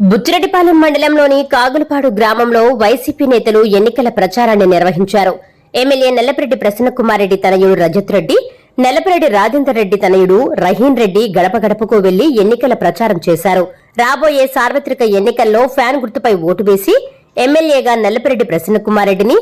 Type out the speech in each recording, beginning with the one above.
బుచ్చిరెడ్డిపాలెం మండలంలోని కాగులపాడు గ్రామంలో వైసీపీ నేతలు ఎన్నికల ప్రచారాన్ని నిర్వహించారు. ఎమ్మెల్యే నల్లపరెడ్డి ప్రసన్నకుమారెడ్డి తనయుడు రజత్ రెడ్డి నల్లపరెడ్డి రాజేందర్ రెడ్డి తనయుడు రహీన్ రెడ్డి గడప గడపకు వెళ్ళి ఎన్నికల ప్రచారం చేశారు. రాబోయే సార్వత్రిక ఎన్నికల్లో ఫ్యాన్ గుర్తుపై ఓటు వేసి ఎమ్మెల్యేగా నల్లపరెడ్డి ప్రసన్నకుమారెడ్డిని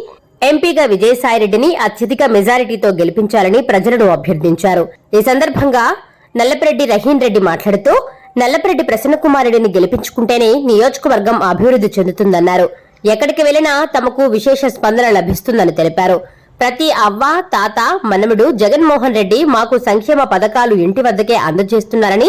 ఎంపీగా విజయసాయిరెడ్డిని అత్యధిక మెజారిటీతో గెలిపించాలని ప్రజలను అభ్యర్థించారు. ఈ సందర్భంగా నల్లపరెడ్డి రహీన్ రెడ్డి మాట్లాడుతూ నల్లపరెడ్డి ప్రసన్నకుమారెడ్డిని గెలిపించుకుంటేనే నియోజకవర్గం అభివృద్ధి చెందుతుందన్నారు. ఎక్కడికి వెళ్ళినా తమకు విశేష స్పందన లభిస్తుందని తెలిపారు. ప్రతి అవ్వ తాత మనముడు జగన్మోహన్ రెడ్డి మాకు సంక్షేమ పథకాలు ఇంటి వద్దకే అందజేస్తున్నారని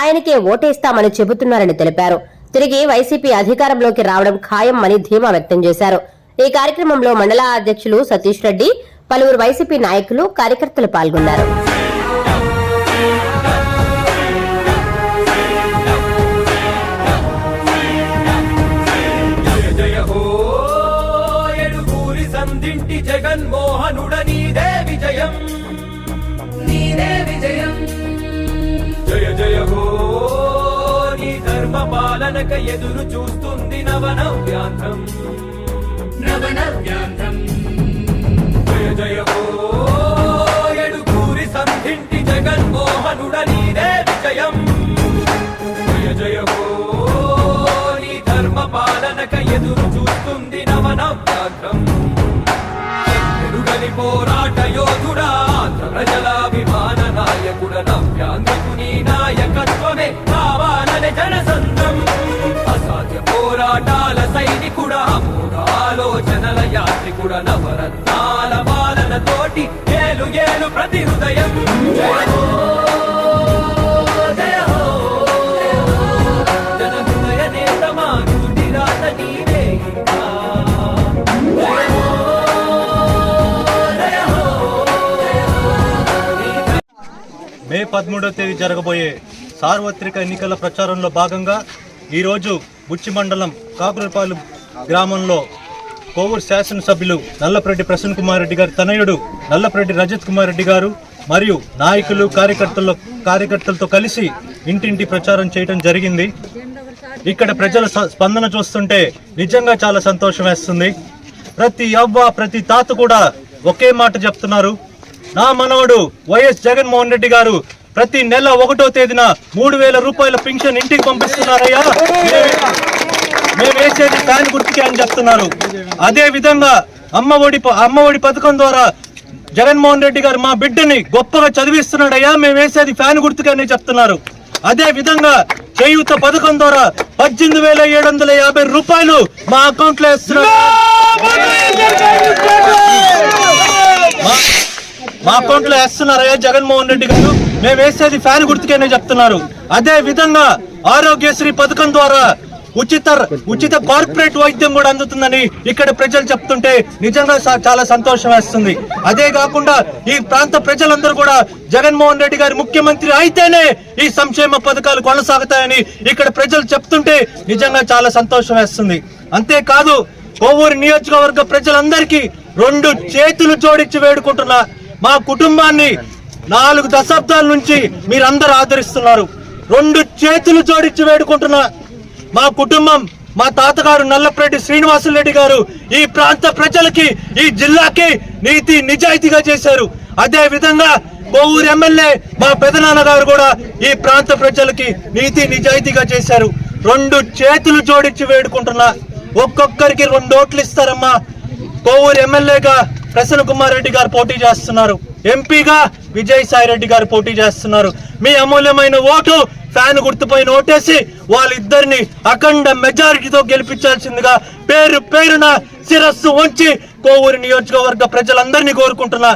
ఆయనకే ఓటేస్తామని చెబుతున్నారని తెలిపారు. తిరిగి వైసీపీ అధికారంలోకి రావడం ఖాయం అని ధీమా వ్యక్తం చేశారు. ఈ కార్యక్రమంలో మండల అధ్యక్షులు సతీష్ రెడ్డి పలువురు వైసీపీ నాయకులు కార్యకర్తలు పాల్గొన్నారు. పాలనక ఎదురు చూస్తుంది నవనవ్యాంధ్రం. నవనవ్యాంధ్రం. జయ జయ హో ఎడుగూరి సంధింటి జగన్మోహనుడ నీదే విజయం. జయ జయ నీ ధర్మ పాలనక ఎదురు చూస్తుంది నవనవ్యాఘ్రం ఎరుగని పోరాట యోధుడా ఆంధ్ర ప్రజల అభిమాన నాయకుడ నవ్యాంధ్రకు నీ నాయకత్వమే. కావాలనే జనసంద్రం అసాధ్య పోరాటాల సైనికుడ అమోఘ ఆలోచనల యాత్రికుడ నవరత్నాల పాలన తోటి ఏలు ఏలు ప్రతి హృదయం. మే పదమూడవ తేదీ జరగబోయే సార్వత్రిక ఎన్నికల ప్రచారంలో భాగంగా ఈరోజు బుచ్చి మండలం కాకులపాలెం గ్రామంలో కోవూరు శాసనసభ్యులు నల్లపరెడ్డి ప్రసన్న కుమార్ రెడ్డి గారి తనయుడు నల్లపరెడ్డి రజత్ కుమార్ రెడ్డి గారు మరియు నాయకులు కార్యకర్తల కార్యకర్తలతో కలిసి ఇంటింటి ప్రచారం చేయడం జరిగింది. ఇక్కడ ప్రజల స్పందన చూస్తుంటే నిజంగా చాలా సంతోషం వేస్తుంది. ప్రతి అవ్వ ప్రతి తాత కూడా ఒకే మాట చెప్తున్నారు. నా మనవడు వైఎస్ జగన్మోహన్ రెడ్డి గారు ప్రతి నెల ఒకటో తేదీన మూడు వేల రూపాయల పెన్షన్ ఇంటికి పంపిస్తున్నారయ్యా. మేము వేసేది ఫ్యాన్ గుర్తుకే అని చెప్తున్నారు. అదే విధంగా అమ్మ ఒడి అమ్మ ఒడి పథకం ద్వారా జగన్మోహన్ రెడ్డి గారు మా బిడ్డని గొప్పగా చదివిస్తున్నాడయ్యా. మేము వేసేది ఫ్యాన్ గుర్తుకే అని చెప్తున్నారు. అదే విధంగా చేయూత పథకం ద్వారా పద్దెనిమిది వేల ఏడు వందల యాభై రూపాయలు మా అకౌంట్లో వేస్తున్నారు మా- మా అకౌంట్లో వేస్తున్నారయ్యా జగన్మోహన్ రెడ్డి గారు? మేము వేసేది ఫ్యాన్ గుర్తుకేనే చెప్తున్నారు. అదే విధంగా ఆరోగ్యశ్రీ పథకం ద్వారా ఉచిత ఉచిత కార్పొరేట్ వైద్యం కూడా అందుతుందని ఇక్కడ ప్రజలు చెప్తుంటే నిజంగా చాలా సంతోషం వేస్తుంది. అదే కాకుండా ఈ ప్రాంత ప్రజలందరూ కూడా జగన్మోహన్ రెడ్డి గారు ముఖ్యమంత్రి అయితేనే ఈ సంక్షేమ పథకాలు కొనసాగుతాయని ఇక్కడ ప్రజలు చెప్తుంటే నిజంగా చాలా సంతోషం వేస్తుంది. అంతేకాదు కోవూరు నియోజకవర్గ ప్రజలందరికీ రెండు చేతులు జోడించి వేడుకుంటున్నా మా కుటుంబాన్ని నాలుగు దశాబ్దాల నుంచి మీరందరూ ఆదరిస్తున్నారు. రెండు చేతులు జోడించి వేడుకుంటున్నా మా కుటుంబం మా తాతగారు నల్లప్రెడ్డి శ్రీనివాసులరెడ్డి గారు ఈ ప్రాంత ప్రజలకి ఈ జిల్లాకి నీతి నిజాయితీగా చేశారు. అదే విధంగా కొవ్వూరు ఎమ్మెల్యే మా పెదనాన్న గారు కూడా ఈ ప్రాంత ప్రజలకి నీతి నిజాయితీగా చేశారు. రెండు చేతులు జోడించి వేడుకుంటున్నా ఒక్కొక్కరికి రెండు ఓట్లు ఇస్తారమ్మా. కొవ్వూరు ఎమ్మెల్యేగా ప్రసన్న కుమార్ రెడ్డి గారు పోటీ చేస్తున్నారు. ఎంపీగా విజయసాయి రెడ్డి గారు పోటీ చేస్తున్నారు. మీ అమూల్యమైన ఓటు ఫ్యాన్ గుర్తుపై ఓటేసి వాళ్ళిద్దరిని అఖండ మెజారిటీతో గెలిపించాల్సిందిగా పేరు పేరున శిరస్సు ఉంచి కోవూరు నియోజకవర్గ ప్రజలందరినీ కోరుకుంటున్నా.